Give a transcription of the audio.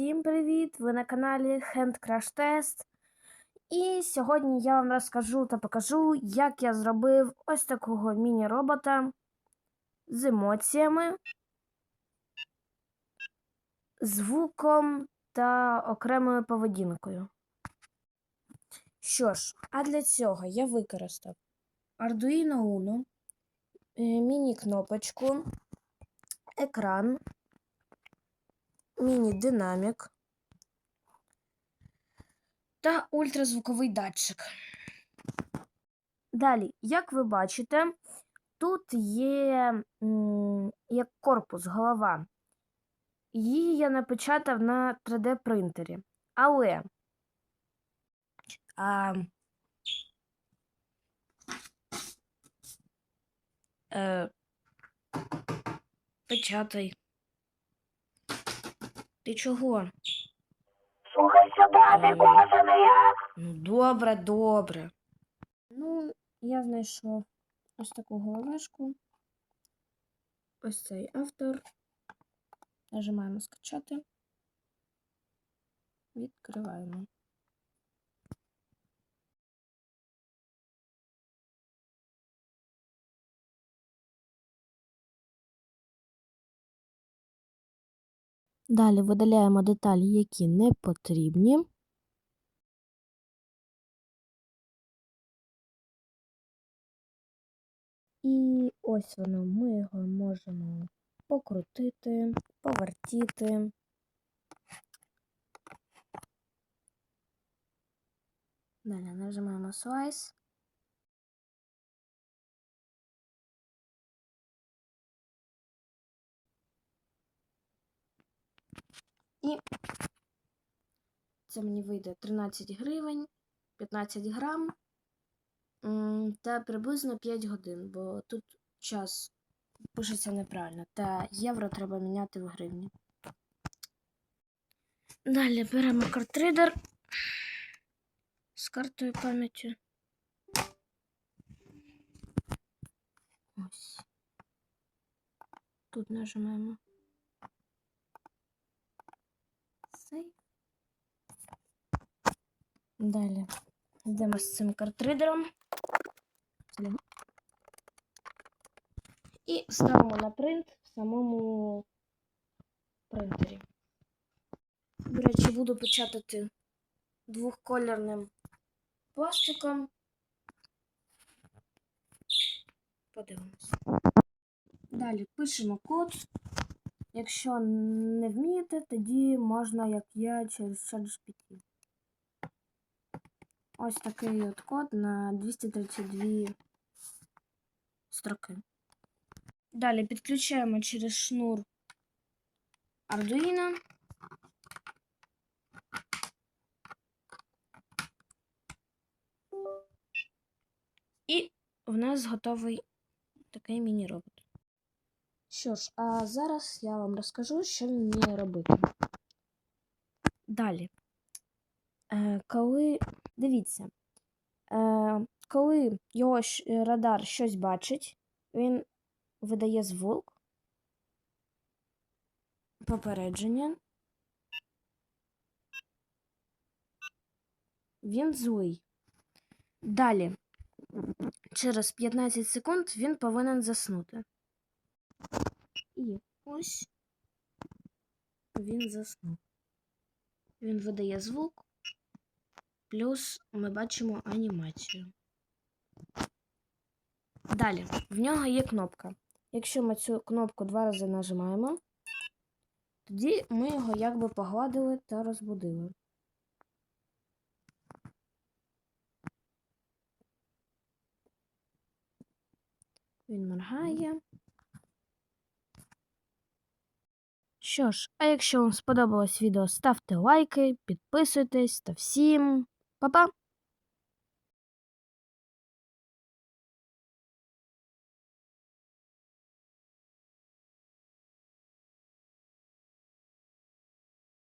Всім привіт! Ви на каналі Hand Crash Test. І сьогодні я вам розкажу та покажу, як я зробив ось такого міні-робота з емоціями, звуком та окремою поведінкою. Що ж, а для цього я використав Arduino Uno, е, міні-кнопочку, екран міні-динамік та ультразвуковий датчик. Далі, як ви бачите, тут є м, як корпус, голова. Її я напечатав на 3D принтері. Але а, е, печатай. Ти чого? Слухай сюди, не кожаний як. Ну, добре, добре. Ну, я знайшов ось таку головешку. Ось цей автор. Нажимаємо скачати. Відкриваємо. Далі видаляємо деталі, які не потрібні. І ось воно, ми його можемо покрутити, повертіти. Далі нажимаємо Slice. І це мені вийде 13 гривень, 15 грам та приблизно 5 годин, бо тут час пишеться неправильно, та євро треба міняти в гривні. Далі беремо картридер з картою пам'яті. Ось. Тут нажимаємо. Сейв. Далі йдемо з цим картридером. І ставимо на принт в самому принтері. До речі, буду печатати двохкольорним пластиком. Подивимось. Далі пишемо код. Якщо не вмієте, тоді можна, як я, через ChatGPT. Ось такий от код на 232 строки. Далі підключаємо через шнур Arduino. І в нас готовий такий міні-робот. Що ж, а зараз я вам розкажу, що він робити. Далі. Е, коли, дивіться, е, коли його радар щось бачить, він видає звук, попередження. Він злий. Далі, через 15 секунд він повинен заснути. І ось він заснув. Він видає звук, плюс ми бачимо анімацію. Далі, в нього є кнопка. Якщо ми цю кнопку два рази нажимаємо, тоді ми його якби погладили та розбудили. Він моргає. Що ж, а якщо вам сподобалось відео, ставте лайки, підписуйтесь та всім па-па!